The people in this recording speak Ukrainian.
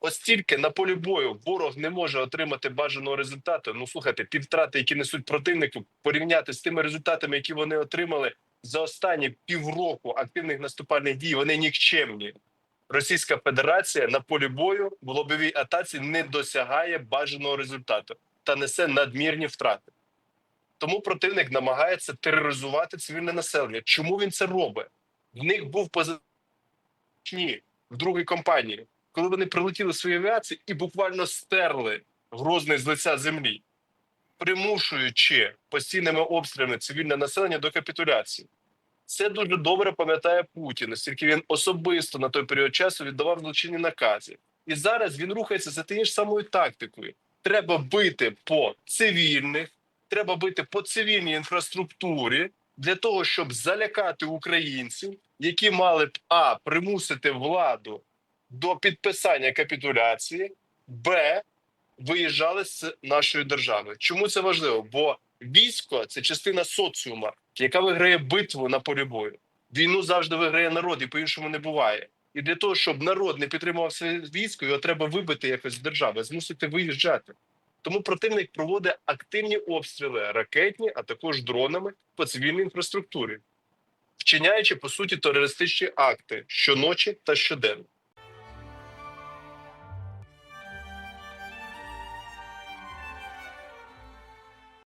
Ось тільки на полі бою ворог не може отримати бажаного результату. Ну слухайте, ті втрати, які несуть противнику, порівняти з тими результатами, які вони отримали за останні півроку активних наступальних дій, вони нікчемні. Російська Федерація на полі бою в лобовій атаці не досягає бажаного результату та несе надмірні втрати. Тому противник намагається тероризувати цивільне населення. Чому він це робить? В них був позиційний в другій компанії, коли вони прилетіли своєю авіації і буквально стерли Грозний з лиця землі, примушуючи постійними обстрілами цивільне населення до капітуляції. Це дуже добре пам'ятає Путін, оскільки він особисто на той період часу віддавав злочинні накази. І зараз він рухається за тією ж самою тактикою. Треба бити по цивільних, треба бити по цивільній інфраструктурі для того, щоб залякати українців, які мали б а примусити владу до підписання капітуляції, б виїжджали з нашої держави. Чому це важливо? Бо військо це частина соціума, яка виграє битву на полі бою. Війну завжди виграє народ, і по-іншому не буває. І для того, щоб народ не підтримував своє військо, його треба вибити якось з держави, змусити виїжджати. Тому противник проводить активні обстріли ракетні, а також дронами по цивільній інфраструктурі, вчиняючи по суті терористичні акти щоночі та щоденно.